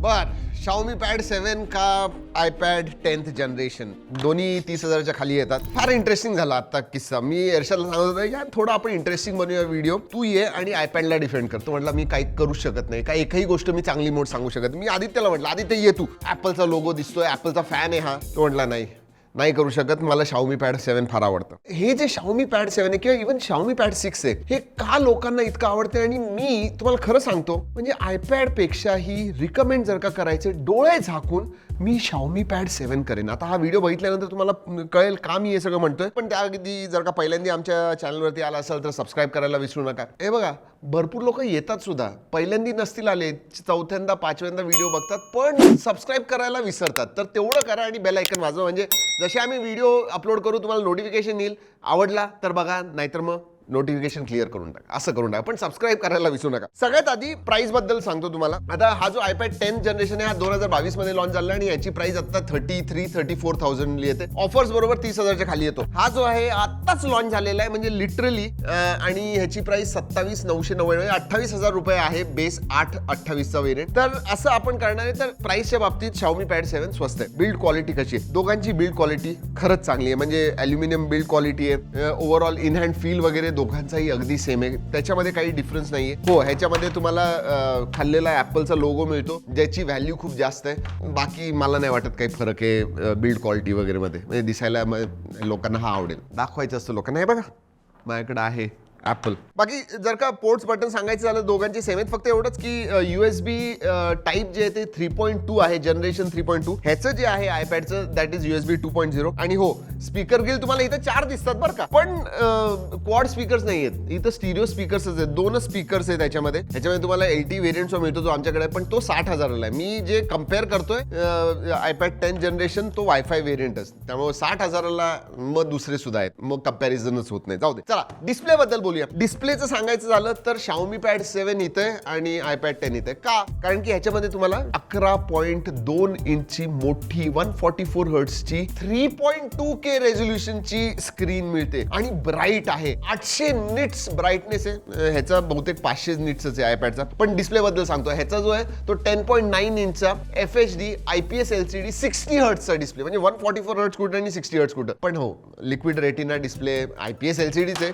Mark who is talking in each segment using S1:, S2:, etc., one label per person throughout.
S1: बर Xiaomi pad सेवन का iPad tenth generation दोन्ही तीस हजारच्या खाली येतात. फार इंटरेस्टिंग झाला आता किस्सा. मी एरशाला सांगत होतो यार थोडा आपण इंटरेस्टिंग बनवूया व्हिडिओ तू ये आणि आयपॅडला डिफेंड करतो म्हटलं मी काही करू शकत नाही. काही एकही गोष्ट मी चांगली मोड सांगू शकत मी आदित्यला म्हटलं आदित्य ये तू. ऍपलचा लोगो दिसतोय ऍपलचा फॅन आहे हा. तो म्हटला नाही. नाही करू शकत मला शाओमी पॅड सेवन फार आवडतं. हे जे शाओमी पॅड सेवन आहे किंवा इव्हन शाओमी पॅड सिक्स आहे हे का लोकांना इतकं आवडते आणि मी तुम्हाला खरं सांगतो म्हणजे आयपॅडपेक्षाही रिकमेंड जर का करायचे डोळे झाकून मी शाओमी पॅड सेवन करेन. आता हा व्हिडिओ बघितल्यानंतर तुम्हाला कळेल का मी हे सगळं म्हणतोय पण त्या अगदी जर का पहिल्यांदा आमच्या चॅनलवरती आला असेल तर सबस्क्राईब करायला विसरू नका. हे बघा भरपूर लोक येतात सुद्धा. पहिल्यांदा नसतील आले चौथ्यांदा पाचव्यांदा व्हिडिओ बघतात पण सबस्क्राईब करायला विसरतात. तर तेवढं करा आणि बेल ऐकन वाजवा. म्हणजे जसे आम्ही व्हिडिओ अपलोड करू तुम्हाला नोटिफिकेशन येईल. आवडला तर बघा नाहीतर मग नोटिफिकेशन क्लिअर करून टाका. असं करून टाका. पण सबस्क्राईब करायला विसरू नका. सगळ्यात आधी प्राइसबद्दल सांगतो तुम्हाला. आता हा जो आयपॅड टेन जनरेशन आहे हा दोन हजार बावीसमध्ये लॉन्च झाला आणि याची प्राइस आता thirty three thirty four thousand येते. ऑफर्स बरोबर तीस हजारच्या खाली येतो. हा जो आहे आताच लॉन्च झालेला आहे म्हणजे लिटरली आणि ह्याची प्राइस सत्तावीस नऊशे नव्याण्णव अठ्ठावीस हजार रुपये आहे बेस आठ अठ्ठावीसचा वेरियंट तर असं आपण करणार आहे तर प्राइसच्या बाबतीत शाओमी पॅड सेवन स्वस्त आहे. बिल्ड क्वालिटी कशी आहे? दोघांची बिल्ड क्वालिटी खरंच चांगली आहे. म्हणजे अल्युमिनियम बिल्ड क्वालिटी आहे. ओव्हरऑल इन हँड फील वगैरे दोघांचाही अगदी सेम आहे. त्याच्यामध्ये काही डिफरन्स नाहीये. हो ह्याच्यामध्ये तुम्हाला खाल्लेला ऍपलचा लोगो मिळतो ज्याची व्हॅल्यू खूप जास्त आहे. बाकी मला नाही वाटत काही फरक आहे बिल्ड क्वालिटी वगैरे मध्ये. म्हणजे दिसायला लोकांना हा आवडेल. दाखवायचं असतं लोकांना. हे बघा. माझ्याकडे आहे. ऍपल बाकी जर का पोर्ट्स बटन सांगायचं झालं दोघांची सेम आहेत. फक्त एवढंच की यू एस बी टाईप जे आहे ते थ्री पॉईंट टू आहे जनरेशन थ्री पॉईंट टू ह्याचं जे आहे आयपॅडचं that is U S B two point zero आणि हो स्पीकर गिल तुम्हाला इथं चार दिसतात बरं का. पण क्वाड स्पीकर्स नाही आहेत. इथं स्टिरिओ स्पीकर्स आहेत. दोनच स्पीकर्स आहेत त्याच्यामध्ये. ह्याच्यामध्ये तुम्हाला एल टी व्हेरियंट मिळतो जो आमच्याकडे पण तो साठ हजाराला आहे. मी जे कंपेअर करतोय आयपॅड टेन जनरेशन तो वायफाय व्हेरियंटच त्यामुळे साठ हजाराला मग दुसरे सुद्धा आहेत. मग कम्पॅरिझनच होत नाही. जाऊ दे. चला डिस्प्ले बद्दल बोलूया. डिस्प्लेचं सांगायचं झालं तर शाओमी पॅड सेव्हन इथे आणि आयपॅड टेन इथे. का? कारण की ह्याच्यामध्ये तुम्हाला अकरा पॉईंट दोन इंचची मोठी वन फॉर्टी फोर हर्ट्सची थ्री पॉईंट टू के रेझोल्युशनची स्क्रीन मिळते. आणि ब्राईट आहे. आठशे निट्स ब्राईटनेस आहे. ह्याचा बहुतेक पाचशे निट्सच आहे आयपॅडचा पण डिस्प्ले बद्दल सांगतो ह्याचा जो आहे तो ten point nine इंचचा F H D I P S L C D sixty हर्ट्सचा display म्हणजे वन फॉर्टी फोर हर्ट्स कुठं आणि सिक्स्टी हर्ट्स कुठं. पण हो liquid retina display I P S L C डीचे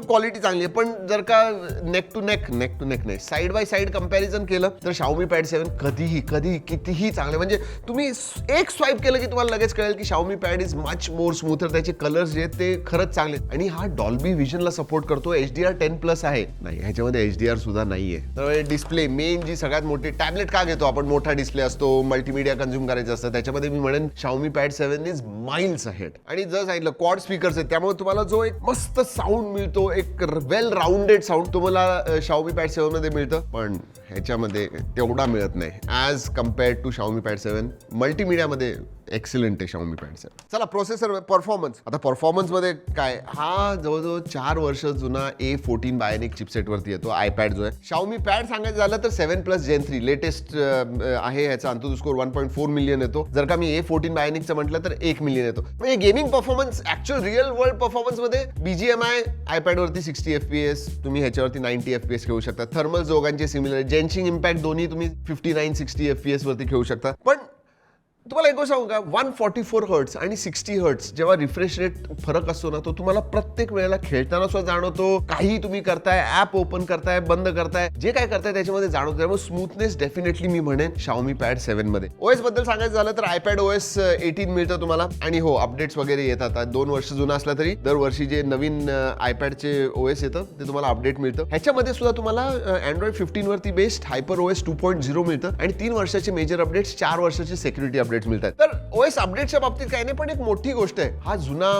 S1: क्वालिटी क्वालिटी चांगली आहे. पण जर का neck to neck neck to neck नाही साईड बाय साईड कंपॅरिझन केलं तर शाओमी पॅड सेवन कधीही कधीही कितीही चांगले म्हणजे तुम्ही एक स्वाईप केलं की तुम्हाला लगेच कळेल की Xiaomi pad is much more smoother त्याचे कलर्स जे आहेत ते खरंच चांगले आहेत. आणि हा डॉल्बी व्हिजनला सपोर्ट करतो. H D R ten plus आहे. नाही ह्याच्यामध्ये एच डी आर सुद्धा नाहीये. तर डिस्प्ले मेन जी सगळ्यात मोठी टॅबलेट का घेतो? आपण मोठा डिस्प्ले असतो मल्टीमीडिया कन्झ्युम करायचं असतं. त्याच्यामध्ये मी म्हणेन Xiaomi pad seven is miles ahead आणि जर सांगितलं क्वाड स्पीकर्स आहेत त्यामुळे तुम्हाला जो एक मस्त साऊंड मिळतो एक वेल राऊंडेड साऊंड तुम्हाला शाओमी पॅड सेवनमध्ये मिळतं पण ह्याच्यामध्ये तेवढा मिळत नाही. As compared to Xiaomi pad seven मल्टीमीडियामध्ये excellent आहे शाओमी पॅड चला प्रोसेसर परफॉर्मन्स आता परफॉर्मन्समध्ये काय? हा जवळजवळ चार वर्ष जुना ए फोर्टीन बायनिक चिपसेटवरती येतो आयपॅड जो आहे. शाओमी पॅड सांगायचं झालं तर seven plus gen three latest आहे ह्याचा. AnTuTu score one point four million येतो. जर का मी ए फोर्टीन बायनिकचं म्हटलं तर एक मिलियन येतो. म्हणजे gaming performance actual real world परफॉर्मन्समध्ये आयपॅडवरती आय आयपॅड वरती सिक्स्टी एफ पी एस तुम्ही ह्याच्यावरती नाईन्टी एफ पी एस खेळू शकता. थर्मल दोघांचे सिमिलर जेन्शिंग इम्पॅक्ट दोन्ही तुम्ही fifty nine sixty F P S वरती खेळू शकता. पण तुम्हाला एक गोष्ट सांगू का? वन फॉर्टी फोर हर्ट्स आणि सिक्स्टी हर्ट्स जेव्हा रिफ्रेश रेट फरक असतो ना तो तुम्हाला प्रत्येक वेळेला खेळताना सुद्धा जाणवतो. काही तुम्ही करताय ऍप ओपन करताय बंद करताय जे काय करताय त्याच्यामध्ये जाणवतो. त्यामुळे स्मूथनेस डेफिनेटली मी म्हणेन शाओमी पॅड सेव्हनमध्ये. ओएसबद्दल सांगायचं झालं तर आयपॅड ओएस एटीन मिळतं तुम्हाला. आणि हो अपडेट्स वगैरे येतात दोन वर्ष जुना असला तरी दरवर्षी जे नवीन आयपॅडचे ओएस येतं ते तुम्हाला अपडेट मिळतं. ह्याच्यामध्ये सुद्धा तुम्हाला अँड्रॉइड फिफ्टीन वरती based hyper OS two point zero मिळतं. आणि तीन वर्षाचे मेजर अपडेट्स चार वर्षाचे सेक्युरिटी अपडेट्स मिळतात. तर ओएस अपडेटच्या बाबतीत काही नाही पण एक मोठी गोष्ट आहे. हा जुना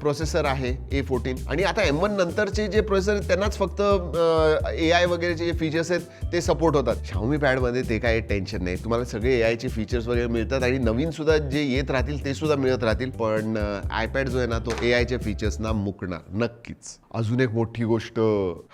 S1: प्रोसेसर आहे ए फोर्टीन आणि आता एम वन नंतरचे जे प्रोसेसर आहेत त्यांनाच फक्त ए आय वगैरेचे जे फीचर्स आहेत ते सपोर्ट होतात. शाओमी पॅडमध्ये ते काय टेन्शन नाही. तुम्हाला सगळे ए आयचे फीचर्स वगैरे मिळतात आणि नवीन सुद्धा जे येत राहतील ते सुद्धा मिळत राहतील. पण आयपॅड जो आहे ना तो ए आयच्या फीचर्स ना मुकणार नक्कीच. अजून एक मोठी गोष्ट.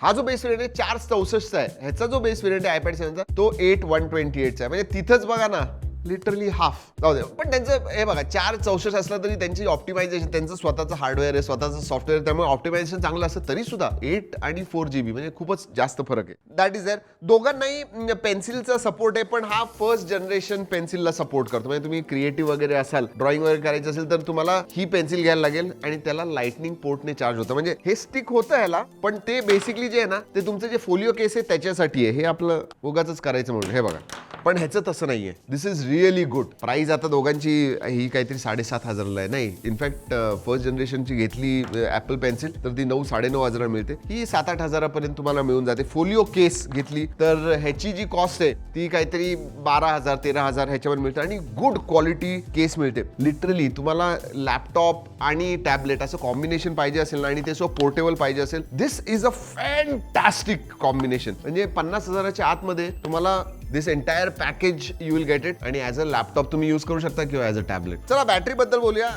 S1: हा जो बेस व्हेरियंट आहे चार चौसष्टचा आहे. ह्याचा जो बेस व्हेरियंट आहे आयपॅड सेवनचा तो एट वन ट्वेंटी एटचा आहे. म्हणजे तिथंच बघा ना लिटरली हाफ जाऊ दे. पण त्यांचं हे बघा चार चौसष्ट असला तरी त्यांची ऑप्टिमायझेशन त्यांचं स्वतःचं हार्डवेअर आहे स्वतःचं सॉफ्टवेअर त्यामुळे ऑप्टिमायझेशन चांगलं असतं तरी सुद्धा एट आणि फोर जी बी म्हणजे खूपच जास्त फरक आहे. दॅट इज देअर दोघांनाही पेन्सिलचा सपोर्ट आहे पण हा फर्स्ट जनरेशन पेन्सिलला सपोर्ट करतो. म्हणजे तुम्ही क्रिएटिव्ह वगैरे असाल ड्रॉइंग वगैरे करायचं असेल तर तुम्हाला ही पेन्सिल घ्यायला लागेल आणि त्याला लाइटनिंग पोर्टने चार्ज होतं. म्हणजे हे स्टिक होतं ह्याला पण ते बेसिकली जे आहे ना ते तुमचं जे फोलिओ केस आहे त्याच्यासाठी आहे. हे आपलं उगाच करायचं म्हणून. हे बघा. पण ह्याचं तसं नाही आहे this is really good price आता दोघांची ही काहीतरी साडेसात हजारला आहे नाही? इनफॅक्ट फर्स्ट जनरेशनची घेतली ऍपल पेन्सिल तर ती नऊ साडेनऊ हजाराला मिळते. ही सात आठ हजारापर्यंत तुम्हाला मिळून जाते. फोलिओ केस घेतली तर ह्याची जी कॉस्ट आहे ती काहीतरी बारा हजार तेरा हजार ह्याच्यावर मिळते आणि गुड क्वालिटी केस मिळते. लिटरली तुम्हाला लॅपटॉप आणि टॅबलेट असं कॉम्बिनेशन पाहिजे असेल ना आणि ते सो पोर्टेबल पाहिजे असेल this is a fantastic combination म्हणजे पन्नास हजाराच्या आतमध्ये तुम्हाला this entire package you will get it आणि ॲज अ लॅपटॉप तुम्ही यूज करू शकता किंवा ॲज अ टॅबलेट चला बॅटरी बद्दल बोलूया.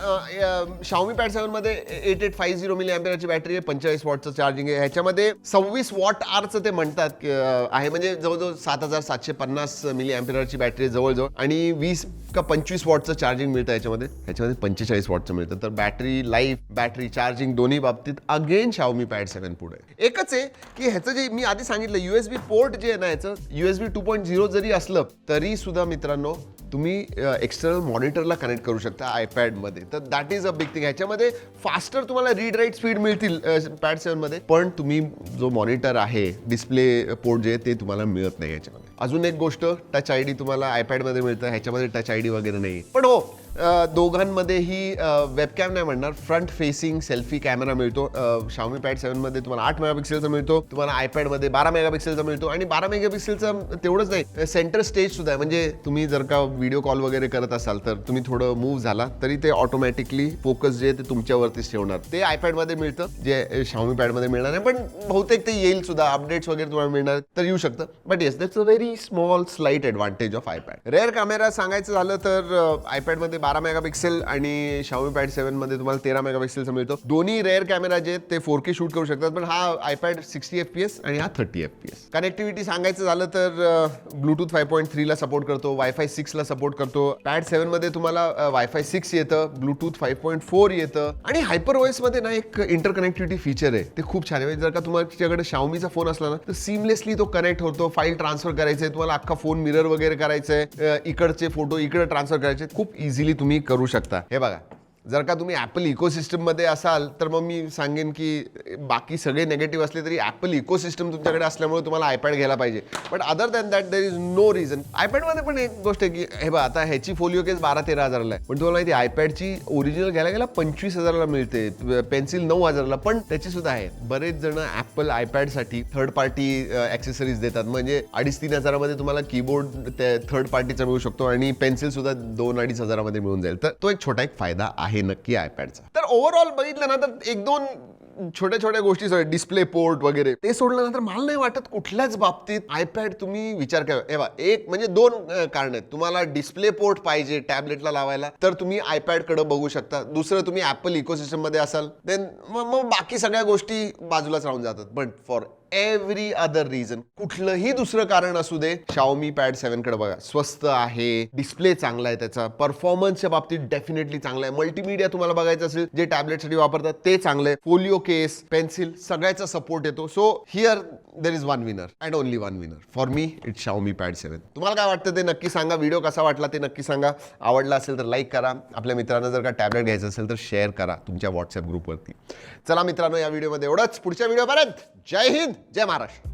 S1: Xiaomi pad सेवनमध्ये eight eight five zero milli अँपियरची battery आहे. पंचेचाळीस वॉटचं चार्जिंग आहे. ह्याच्यामध्ये सव्वीस वॉट आरचं ते म्हणतात आहे म्हणजे जवळजवळ सात हजार सातशे पन्नास मिली अँपियरची बॅटरी आहे जवळजवळ. आणि वीस का पंचवीस वॉटचं चार्जिंग मिळतं याच्यामध्ये ह्याच्यामध्ये पंचेचाळीस वॉटचं मिळतं. तर बॅटरी लाईफ बॅटरी चार्जिंग दोन्ही बाबतीत अगेन शाओमी पॅड सेवन पुढे. एकच आहे की ह्याचं जे मी आधी सांगितलं युएसबी पोर्ट जे आहे ना याचं युएसबी टू पॉईंट झिरो जरी असलं तरी सुद्धा मित्रांनो तुम्ही एक्सटर्नल मॉनिटरला कनेक्ट करू शकता आयपॅडमध्ये तर that is a big thing ह्याच्यामध्ये फास्टर तुम्हाला रीड राईट स्पीड मिळतील पॅड सेवनमध्ये पण तुम्ही जो मॉनिटर आहे डिस्प्ले पोर्ट जे ते तुम्हाला मिळत नाही याच्यामध्ये अजून एक गोष्ट टच आय डी तुम्हाला आयपॅडमध्ये मिळतं. ह्याच्यामध्ये टच आय डी वगैरे नाही पण हो दोघांमध्येही वेबकॅम नाही म्हणणार फ्रंट फेसिंग सेल्फी कॅमेरा मिळतो. शाओमी पॅड सेवनमध्ये तुम्हाला आठ मेगापिक्सेलचा मिळतो तुम्हाला आयपॅडमध्ये बारा मेगापिक्सेलचा मिळतो आणि बारा मेगापिक्सेलचा तेवढंच नाही सेंटर स्टेज सुद्धा आहे. म्हणजे तुम्ही जर का व्हिडिओ कॉल वगैरे करत असाल तर तुम्ही थोडं मूव्ह झाला तरी ते ऑटोमॅटिकली फोकस जे ते तुमच्यावरतीच ठेवणार. ते आयपॅडमध्ये मिळतं जे शाओमी पॅडमध्ये मिळणार नाही. पण बहुतेक ते येईल सुद्धा अपडेट्स वगैरे तुम्हाला मिळणार तर येऊ शकतं. But yes that's a very small slight advantage of iPad rear camera सांगायचं झालं तर आयपॅडमध्ये बारा मेगापिक्सेल आणि शाओमी पॅड सेवनमध्ये तुम्हाला तेरा मेगापिक्सेलचा मिळतो. दोन्ही रेअर कॅमेरा जे आहेत ते फोर के शूट करू शकतात पण हा iPad sixty F P S आणि हा thirty F P S connectivity सांगायचं झालं तर ब्लूटूथ फाय पॉईंट थ्रीला सपोर्ट करतो वायफाय सिक्सला सपोर्ट करतो. पॅड सेवनमध्ये तुम्हाला वायफाय सिक्स येतं ब्लूटूथ फाईव्ह पॉईंट फोर येतं. आणि हायपरमध्ये ना एक इंटरकनेक्टिव्हिटी फीचर आहे ते खूप छान आहे. म्हणजे जर का तुमच्याकडे शाओमीचा फोन असला ना तर सिमलेसली तो कनेक्ट होतो फाईल ट्रान्सफर करायचं आहे तुम्हाला अख्खा फोन मिरर वगैरे करायचं आहे इकडचे फोटो इकडे ट्रान्सफर करायचे खूप इझिली तुम्ही करू शकता. हे बघा. जर का तुम्ही ॲपल इकोसिस्टममध्ये असाल तर मग मी सांगेन की बाकी सगळे नेगेटिव्ह असले तरी ॲपल इकोसिस्टम तुमच्याकडे असल्यामुळे तुम्हाला आयपॅड घ्यायला पाहिजे. But other than that there is no reason आयपॅडमध्ये पण एक गोष्ट आहे की हे बघा आता ह्याची फोलिओ केस बारा तेरा हजारला आहे. पण तुम्हाला माहिती आयपॅडची ओरिजिनल घ्यायला गेला पंचवीस हजाराला मिळते. पेन्सिल नऊ हजारला पण त्याची सुद्धा आहे. बरेच जण ॲपल आयपॅडसाठी थर्ड पार्टी ॲक्सेसरीज देतात. म्हणजे अडीच तीन हजारामध्ये तुम्हाला कीबोर्ड थर्ड पार्टीचा मिळू शकतो आणि पेन्सिल सुद्धा दोन अडीच हजारामध्ये मिळून जाईल. तर तो एक छोटा एक फायदा आहे. नक्की आयपॅडचा तर ओव्हरऑल बघितलं ना तर एक दोन छोट्या छोट्या गोष्टी डिस्प्ले पोर्ट वगैरे. ते सोडल्यानंतर मला नाही वाटत कुठल्याच बाबतीत आयपॅड तुम्ही विचार करा. एवा एक म्हणजे दोन कारण आहेत. तुम्हाला डिस्प्ले पोर्ट पाहिजे टॅबलेटला लावायला तर तुम्ही आयपॅडकडे बघू शकता. दुसरं तुम्ही ऍपल इकोसिस्टममध्ये असाल देन मग बाकी सगळ्या गोष्टी बाजूलाच राहून जातात. But for every other reason कुठलंही दुसरं कारण असू दे शाओमी पॅड सेव्हनकडे बघा स्वस्त आहे डिस्प्ले चांगला आहे त्याचा परफॉर्मन्सच्या बाबतीत डेफिनेटली चांगला आहे. मल्टीमीडिया तुम्हाला बघायचं असेल जे टॅबलेटसाठी वापरतात ते चांगलं आहे. फोलिओ केस पेन्सिल सगळ्याचा सपोर्ट येतो. So here there is one winner and only one winner for me it Xiaomi pad seven तुम्हाला काय वाटतं ते नक्की सांगा? व्हिडिओ कसा वाटला ते नक्की सांगा. आवडला असेल तर लाईक करा. आपल्या मित्रांना जर का टॅबलेट घ्यायचं असेल तर शेअर करा तुमच्या व्हॉट्सअप ग्रुपवरती चला मित्रांनो या व्हिडिओमध्ये एवढंच. पुढच्या व्हिडिओपर्यंत जय हिंद जय महाराष्ट्र.